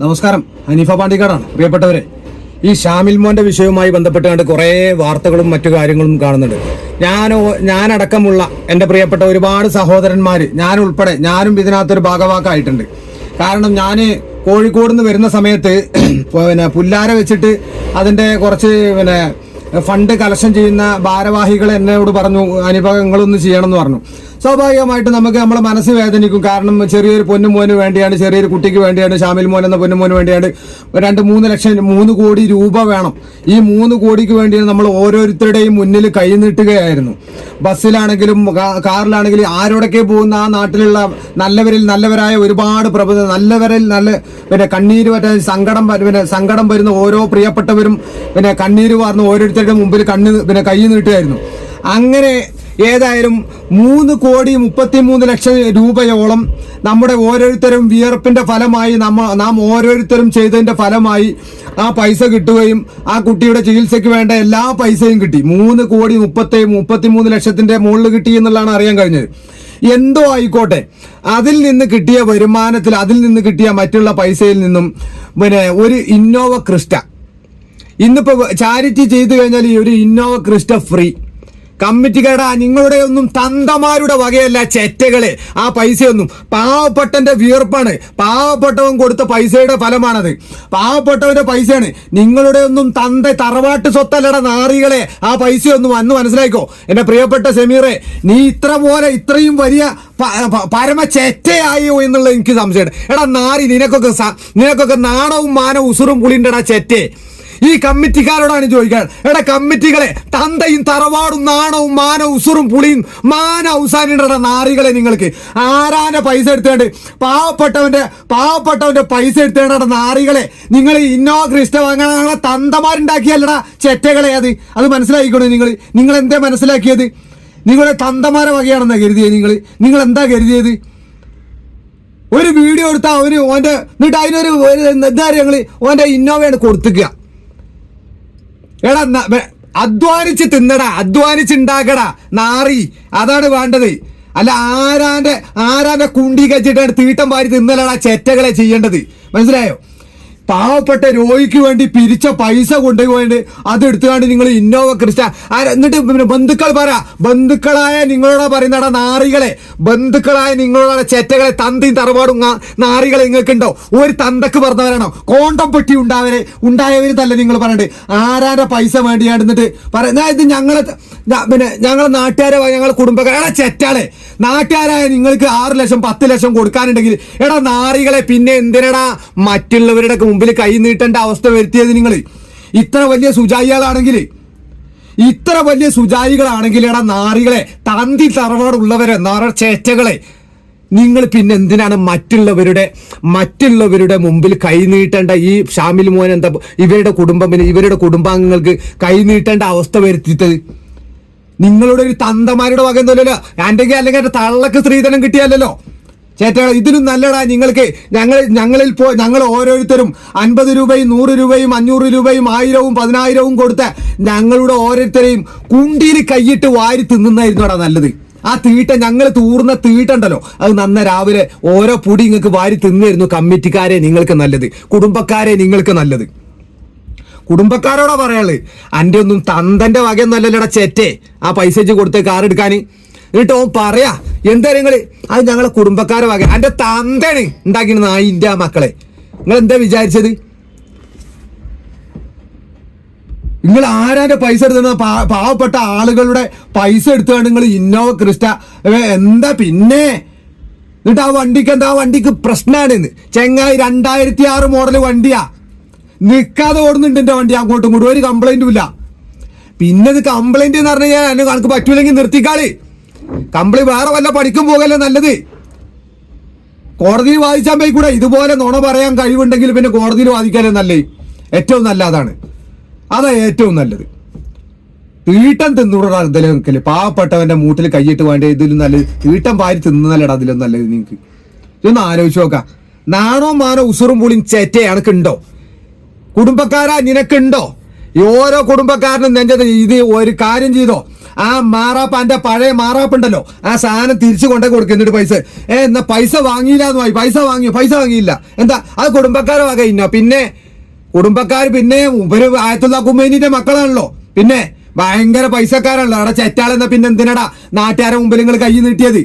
നമസ്കാരം. ഹനീഫ പാണ്ടിക്കാടാണ്. പ്രിയപ്പെട്ടവരെ ഈ ഷാമിൽ മോന്റെ വിഷയവുമായി ബന്ധപ്പെട്ടുകൊണ്ട് കുറേ വാർത്തകളും മറ്റു കാര്യങ്ങളും കാണുന്നുണ്ട്. ഞാൻ ഞാനടക്കമുള്ള എന്റെ പ്രിയപ്പെട്ട ഒരുപാട് സഹോദരന്മാർ ഞാൻ ഉൾപ്പെടെ ഞാനും ഇതിനകത്തൊരു ഭാഗവാക്കായിട്ടുണ്ട്. കാരണം ഞാൻ കോഴിക്കോട് നിന്ന് വരുന്ന സമയത്ത് പിന്നെ പുല്ലാര വെച്ചിട്ട് അതിന്റെ കുറച്ച് പിന്നെ ഫണ്ട് കലക്ഷൻ ചെയ്യുന്ന ഭാരവാഹികൾ എന്നോട് പറഞ്ഞു അനുഭവങ്ങളൊന്നും ചെയ്യണം എന്ന് പറഞ്ഞു. സ്വാഭാവികമായിട്ട് നമുക്ക് നമ്മുടെ മനസ്സ് വേദനിക്കും. കാരണം ചെറിയൊരു പൊന്നു മോന് വേണ്ടിയാണ് ചെറിയൊരു കുട്ടിക്ക് വേണ്ടിയാണ് ഷാമിൽ മോൻ എന്ന പൊന്നു മോന് വേണ്ടിയാണ് രണ്ട് മൂന്ന് ലക്ഷം മൂന്ന് കോടി രൂപ വേണം. ഈ മൂന്ന് കോടിക്ക് വേണ്ടിയാണ് നമ്മൾ ഓരോരുത്തരുടെയും മുന്നിൽ കൈ നീട്ടുകയായിരുന്നു. ബസ്സിലാണെങ്കിലും കാറിലാണെങ്കിലും ആരോടൊക്കെ പോകുന്ന ആ നാട്ടിലുള്ള നല്ലവരിൽ നല്ലവരായ ഒരുപാട് പ്രബന്ധ നല്ലവരിൽ നല്ല പിന്നെ കണ്ണീര് പറ്റ സങ്കടം പിന്നെ സങ്കടം വരുന്ന ഓരോ പ്രിയപ്പെട്ടവരും പിന്നെ കണ്ണീര് വാർന്ന് ഓരോരുത്തരുടെ മുമ്പിൽ കണ്ണ് പിന്നെ കൈ നീട്ടുകയായിരുന്നു. അങ്ങനെ ഏതായാലും മൂന്ന് കോടി മുപ്പത്തിമൂന്ന് ലക്ഷം രൂപയോളം നമ്മുടെ ഓരോരുത്തരും വിയർപ്പിന്റെ ഫലമായി നമ്മ നാം ഓരോരുത്തരും ചെയ്തതിന്റെ ഫലമായി ആ പൈസ കിട്ടുകയും ആ കുട്ടിയുടെ ചികിത്സയ്ക്ക് വേണ്ട എല്ലാ പൈസയും കിട്ടി. മൂന്ന് കോടി മുപ്പത്തി മുപ്പത്തിമൂന്ന് ലക്ഷത്തിന്റെ മുകളിൽ കിട്ടി എന്നുള്ളതാണ് അറിയാൻ കഴിഞ്ഞത്. എന്തോ ആയിക്കോട്ടെ. അതിൽ നിന്ന് കിട്ടിയ വരുമാനത്തിൽ അതിൽ നിന്ന് കിട്ടിയ മറ്റുള്ള പൈസയിൽ നിന്നും പിന്നെ ഒരു ഇന്നോവ ക്രിസ്റ്റ. ഇന്നിപ്പോ ചാരിറ്റി ചെയ്തു കഴിഞ്ഞാൽ ഈ ഒരു ഇന്നോവ ക്രിസ്റ്റ ഫ്രീ. കമ്മിറ്റികളുടെ നിങ്ങളുടെ ഒന്നും തന്തമാരുടെ വകയല്ല ചെറ്റകൾ. ആ പൈസയൊന്നും പാവപ്പെട്ടന്റെ വിയർപ്പാണ് പാവപ്പെട്ടവൻ കൊടുത്ത പൈസയുടെ ഫലമാണത്. പാവപ്പെട്ടവന്റെ പൈസയാണ്. നിങ്ങളുടെ ഒന്നും തന്ത തറവാട്ട് സ്വത്തല്ലട നാറികളെ. ആ പൈസയൊന്നും അന്ന് മനസ്സിലാക്കോ എന്റെ പ്രിയപ്പെട്ട സെമീറെ നീ ഇത്ര പോലെ ഇത്രയും വലിയ പരമ ചെറ്റയായോ എന്നുള്ളത് എനിക്ക് സംശയമുണ്ട് എടാ നാരി നിനക്കൊക്കെ നിനക്കൊക്കെ നാണവും മാനവും ഉസുറും പുളിണ്ടടാ ചെറ്റേ. ഈ കമ്മിറ്റിക്കാരോടാണ് ചോദിക്കാൻ. എടാ കമ്മിറ്റികളെ തന്തയും തറവാടും നാണവും മാനവും ഉസുറും പുളിയും മാന ഔസാനിയുടെ നാറികളെ നിങ്ങൾക്ക് ആരാന്റെ പൈസ എടുത്തേണ്ട് പാവപ്പെട്ടവന്റെ പാവപ്പെട്ടവന്റെ പൈസ എടുത്തേണ്ട നാറികളെ നിങ്ങൾ ഇന്നോ ക്രിസ്റ്റ അങ്ങനെ തന്തമാരുണ്ടാക്കിയല്ലടാ ചെറ്റകളെ അത്. അത് മനസ്സിലാക്കിക്കണോ നിങ്ങൾ? നിങ്ങൾ എന്താ മനസ്സിലാക്കിയത്? നിങ്ങളുടെ തന്തമാരെ വകയാണെന്നാ കരുതിയത് നിങ്ങൾ? നിങ്ങൾ എന്താ കരുതിയത്? ഒരു വീഡിയോ എടുത്താൽ അവന് ഓന്റെ എന്നിട്ട് അതിനൊരു എന്താ പറയുക ഓന്റെ ഇന്നോവയാണ് കൊടുത്തുക എടാ അധ്വാനിച്ച് തിന്നടാ അധ്വാനിച്ചുണ്ടാക്കടാ നാറി അതാണ് വേണ്ടത്. അല്ല ആരാന്റെ ആരാന്റെ കുണ്ടി കച്ചിട്ടാണ് തീട്ടം വാരി തിന്നലടാ ചെറ്റകളെ ചെയ്യേണ്ടത്. മനസ്സിലായോ? പാവപ്പെട്ട രോഗിക്ക് വേണ്ടി പിരിച്ച പൈസ കൊണ്ടുപോയിട്ട് അത് എടുത്തുകൊണ്ട് നിങ്ങൾ ഇന്നോവ ക്രിസ്റ്റ എന്നിട്ട് പിന്നെ ബന്ധുക്കൾ പറ. ബന്ധുക്കളായ നിങ്ങളോട് പറയുന്നടാ നാറികളെ. ബന്ധുക്കളായ നിങ്ങളോട് ചെറ്റകളെ തന്തയും തറവാടും നാറികളെ നിങ്ങൾക്കുണ്ടോ ഒരു തന്തക്ക് പറഞ്ഞവരാണോ? കോണ്ടം പെട്ടി ഉണ്ടാവരെ ഉണ്ടായവര് തന്നെ നിങ്ങൾ പറഞ്ഞിട്ട് ആരാന്റെ പൈസ വേണ്ടിയാണ് എന്നിട്ട് പറയുന്ന ഇത് ഞങ്ങളെ പിന്നെ ഞങ്ങളെ നാട്ടുകാരെ ഞങ്ങളെ കുടുംബക്കാരെ ചെറ്റാളെ. നാട്ടുകാരായ നിങ്ങൾക്ക് ആറ് ലക്ഷം പത്ത് ലക്ഷം കൊടുക്കാനുണ്ടെങ്കിൽ എടാ നാറികളെ പിന്നെ എന്തിനടാ മറ്റുള്ളവരുടെ മുമ്പിൽ കൈ നീട്ടേണ്ട അവസ്ഥ വരുത്തിയത് നിങ്ങൾ. ഇത്ര വലിയ സുജായികളാണെങ്കിൽ ഇത്ര വലിയ സുജായികളാണെങ്കിൽ എടാ നാറികളെ തന്തി തറവാടുള്ളവരെ നാറ ചേറ്റകളെ നിങ്ങൾ പിന്നെ എന്തിനാണ് മറ്റുള്ളവരുടെ മറ്റുള്ളവരുടെ മുമ്പിൽ കൈനീട്ടേണ്ട ഈ ഷാമിൽ മോൻ എന്താ ഇവരുടെ കുടുംബം ഇവരുടെ കുടുംബാംഗങ്ങൾക്ക് കൈനീട്ടേണ്ട അവസ്ഥ വരുത്തിയത്? നിങ്ങളുടെ ഒരു തന്തമാരുടെ വക എന്തല്ലോ അല്ലെങ്കിൽ എന്റെ തള്ളക്ക് സ്ത്രീധനം കിട്ടിയല്ലോ ചേട്ടാ ഇതിനും നല്ലടാ. നിങ്ങൾക്ക് ഞങ്ങൾ ഞങ്ങളിൽ പോ ഞങ്ങൾ ഓരോരുത്തരും അൻപത് രൂപയും നൂറ് രൂപയും അഞ്ഞൂറ് രൂപയും ആയിരവും പതിനായിരവും കൊടുത്ത് ഞങ്ങളുടെ ഓരോരുത്തരെയും കുണ്ടിയിൽ കൈയിട്ട് വാരി തിന്നുന്നായിരുന്നോടാ നല്ലത്. ആ തീട്ട ഞങ്ങൾ തൂർന്ന തീട്ടുണ്ടല്ലോ. അത് നന്ന രാവിലെ ഓരോ പൊടി നിങ്ങൾക്ക് വാരി തിന്നായിരുന്നു കമ്മിറ്റിക്കാരെ നിങ്ങൾക്ക് നല്ലത്. കുടുംബക്കാരെ നിങ്ങൾക്ക് നല്ലത്. കുടുംബക്കാരോടാ പറയാൾ? അന്റെ ഒന്നും തന്തന്റെ വകയൊന്നല്ലല്ലോടാ ചെറ്റേ ആ പൈസ കൊടുത്ത് കാർ എടുക്കാൻ എന്നിട്ട് ഓൻ പറയാ എന്താ നിങ്ങൾ? അത് ഞങ്ങളെ കുടുംബക്കാരെ വക. അന്റെ തന്തയാണ് ഉണ്ടാക്കിയ അതിന്റെ ആ മക്കളെ. നിങ്ങൾ എന്താ വിചാരിച്ചത്? നിങ്ങൾ ആരാന്റെ പൈസ എടുത്തുന്ന പാവപ്പെട്ട ആളുകളുടെ പൈസ എടുത്തുകൊണ്ട് നിങ്ങൾ ഇന്നോവ ക്രിസ്റ്റ എന്താ പിന്നെ? എന്നിട്ട് ആ വണ്ടിക്ക് എന്താ ആ വണ്ടിക്ക് പ്രശ്നമാണ് ചെങ്ങായി രണ്ടായിരത്തി ആറ് മോഡൽ വണ്ടിയാ. നിൽക്കാതെ ഓടുന്നുണ്ട് എന്റെ വണ്ടി അങ്ങോട്ടും ഇങ്ങോട്ടും. ഒരു കംപ്ലൈന്റും ഇല്ല. പിന്നെ ഇത് കംപ്ലൈന്റ് എന്ന് പറഞ്ഞു കഴിഞ്ഞാൽ എന്നെ കണക്ക് പറ്റൂലെങ്കിൽ നിർത്തിക്കാളി. കംപ്ലൈന്റ് വേറെ വല്ല പഠിക്കും പോകല്ലേ നല്ലത്? കോടതിയിൽ വാദിച്ചാൽ പോയി കൂടെ. ഇതുപോലെ നുണ പറയാൻ കഴിവുണ്ടെങ്കിൽ പിന്നെ കോടതിയിൽ വാദിക്കാനേ നല്ലേ ഏറ്റവും നല്ല അതാണ് അതാ ഏറ്റവും നല്ലത്. തീട്ടം തിന്നൂടാ എന്തെങ്കിലും നിങ്ങൾക്ക് പാവപ്പെട്ടവന്റെ മൂട്ടിൽ കൈയിട്ട് വേണ്ട ഇതിലും നല്ലത്. തീട്ടം പാരി തിന്നല്ലടാ അതിലും നല്ലത് നിങ്ങൾക്ക് ഇതൊന്ന് ആലോചിച്ച് നോക്കാം. നാണോ മാനോ ഉസുറും പുളിയും ചേറ്റ എനക്കുണ്ടോ കുടുംബക്കാരാ നിനക്കുണ്ടോ? ഈ ഓരോ കുടുംബക്കാരനും നെഞ്ചത് ഇത് ഒരു കാര്യം ചെയ്തോ? ആ മാറാപ്പ് എന്റെ പഴയ മാറാപ്പുണ്ടല്ലോ. ആ സാധനം തിരിച്ചു കൊണ്ടേ കൊടുക്കും എന്നിട്ട് പൈസ. ഏ എന്നാ പൈസ വാങ്ങിയില്ല പൈസ വാങ്ങിയോ? പൈസ വാങ്ങിയില്ല. എന്താ? അത് കുടുംബക്കാരെ വക ഇന്ന. പിന്നെ കുടുംബക്കാർ പിന്നെ ഇവർ ആയത്തുള്ള കുമ്മേനിന്റെ മക്കളാണല്ലോ. പിന്നെ ഭയങ്കര പൈസക്കാരാണല്ലോ അവിടെ ചെറ്റാളെന്നാ പിന്നെ എന്തിനടാ നാട്ടുകാരെ മുമ്പിൽ നിങ്ങൾ കൈ നീട്ടിയത്?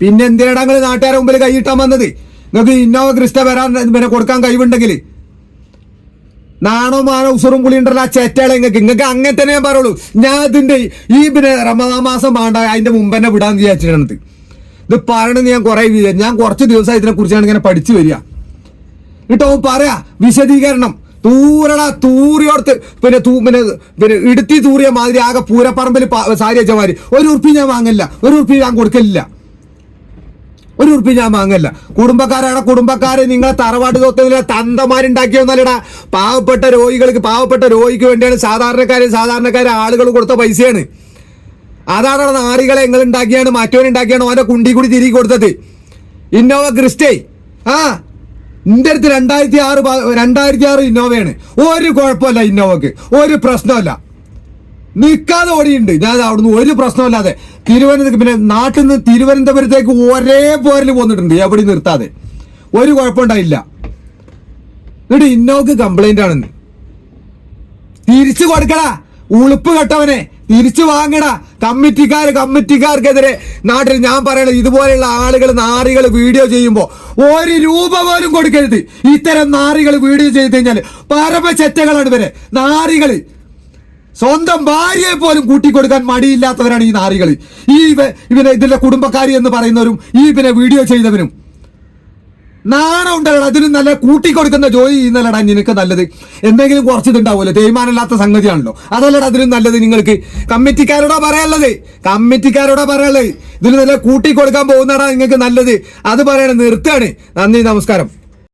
പിന്നെ എന്തിനടാ നിങ്ങൾ നാട്ടുകാരെ മുമ്പിൽ കൈ ഇട്ടാൻ വന്നത്? നിങ്ങൾക്ക് ഇന്നോവ ക്രിസ്റ്റ വരാൻ പിന്നെ കൊടുക്കാൻ കഴിവുണ്ടെങ്കിൽ നാണോ മാനോ ഉസുറും പുളി ഉണ്ടല്ലോ ആ ചെറ്റകളെ നിങ്ങൾക്ക് നിങ്ങൾക്ക് അങ്ങനെ തന്നെ ഞാൻ പറയുള്ളൂ. ഞാൻ ഇതിന്റെ ഈ പിന്നെ റമദാ മാസം വേണ്ട അതിന്റെ മുമ്പ് തന്നെ വിടാന്ന് വിചാരിച്ചിട്ടുണ്ട് ഇത് പറയണെന്ന് ഞാൻ കുറെ വിചാരിച്ചു ഞാൻ കുറച്ച് ദിവസമായി ഇതിനെ കുറിച്ചാണ് ഇങ്ങനെ പഠിച്ചു വരിക. കേട്ടോ പറയാ വിശദീകരണം. തൂരട തൂറിയോടത്ത് പിന്നെ തൂ പിന്നെ പിന്നെ ഇടുത്തി തൂറിയ മാതിരി ആകെ പൂരപ്പറമ്പിൽ സാരി വെച്ച മാതിരി. ഒരു ഉറുപ്പി ഞാൻ വാങ്ങില്ല ഒരു ഉറുപ്പി ഞാൻ കൊടുക്കലില്ല. ഒരു ഉറുപ്പി ഞാൻ വാങ്ങല്ല. കുടുംബക്കാരാണ് കുടുംബക്കാരെ നിങ്ങളെ തറവാട് സ്വത്തിലെ തന്തമാരുണ്ടാക്കിയൊന്നല്ലടാ പാവപ്പെട്ട രോഗികൾക്ക് പാവപ്പെട്ട രോഗിക്ക് വേണ്ടിയാണ് സാധാരണക്കാരെ സാധാരണക്കാരെ ആളുകൾ കൊടുത്ത പൈസയാണ്. അതാണ് നാറികളെ നിങ്ങൾ ഉണ്ടാക്കിയാണ് മറ്റവൻ ഉണ്ടാക്കിയാണ് കുണ്ടി കൂടി തിരികെ കൊടുത്തത്. ഇന്നോവ ക്രിസ്റ്റേ. ആ എന്റെ അടുത്ത് രണ്ടായിരത്തി ആറ് രണ്ടായിരത്തി ആറ് ഇന്നോവയാണ്. ഒരു കുഴപ്പമില്ല ഇന്നോവക്ക്. ഒരു പ്രശ്നമല്ല നിൽക്കാതെ ഓടിയുണ്ട് ഞാൻ അവിടുന്ന് ഒരു പ്രശ്നമില്ലാതെ തിരുവനന്തപുരം പിന്നെ നാട്ടിൽ നിന്ന് തിരുവനന്തപുരത്തേക്ക് ഒരേ പോരിൽ പോന്നിട്ടുണ്ട്. എവിടെ നിർത്താതെ. ഒരു കുഴപ്പമുണ്ടായില്ല. എന്നിട്ട് ഇന്നോക്ക് കംപ്ലൈന്റ് ആണെന്ന് തിരിച്ചു കൊടുക്കടാ. ഉളുപ്പ് കെട്ടവനെ. തിരിച്ചു വാങ്ങടാ. കമ്മിറ്റിക്കാർ കമ്മിറ്റിക്കാർക്കെതിരെ നാട്ടിൽ ഞാൻ പറയണത് ഇതുപോലെയുള്ള ആളുകൾ നാറികൾ വീഡിയോ ചെയ്യുമ്പോൾ ഒരു രൂപ പോലും കൊടുക്കരുത്. ഇത്തരം നാറികൾ വീഡിയോ ചെയ്ത് കഴിഞ്ഞാൽ പരമചെറ്റകളാണ് ഇവരെ. നാറികൾ. സ്വന്തം ഭാര്യയെ പോലും കൂട്ടിക്കൊടുക്കാൻ മടിയില്ലാത്തവരാണ് ഈ നാറികൾ ഈ ഇവ- ഇവനെ ഇതിന്റെ കുടുംബക്കാരി എന്ന് പറയുന്നവരും ഈ പിന്നെ വീഡിയോ ചെയ്തവരും. നാണം ഉണ്ടല്ലടാ അതിനും നല്ല കൂട്ടിക്കൊടുക്കുന്ന ജോലി ചെയ്യുന്നല്ലടാ നിനക്ക് നല്ലത്. എന്തെങ്കിലും കുറച്ചിട്ടുണ്ടാവുമല്ലോ തേയ്മാനമില്ലാത്ത സംഗതിയാണല്ലോ. അതല്ലടാ അതിനും നല്ലത് നിങ്ങൾക്ക്. കമ്മിറ്റിക്കാരോടാ പറയാനുള്ളത് കമ്മിറ്റിക്കാരോടാ പറയാനുള്ളത്. ഇതിന് നല്ല കൂട്ടിക്കൊടുക്കാൻ പോകുന്നടാ നിങ്ങൾക്ക് നല്ലത്. അത് പറയണ നിർത്താണ് നന്ദി നമസ്കാരം.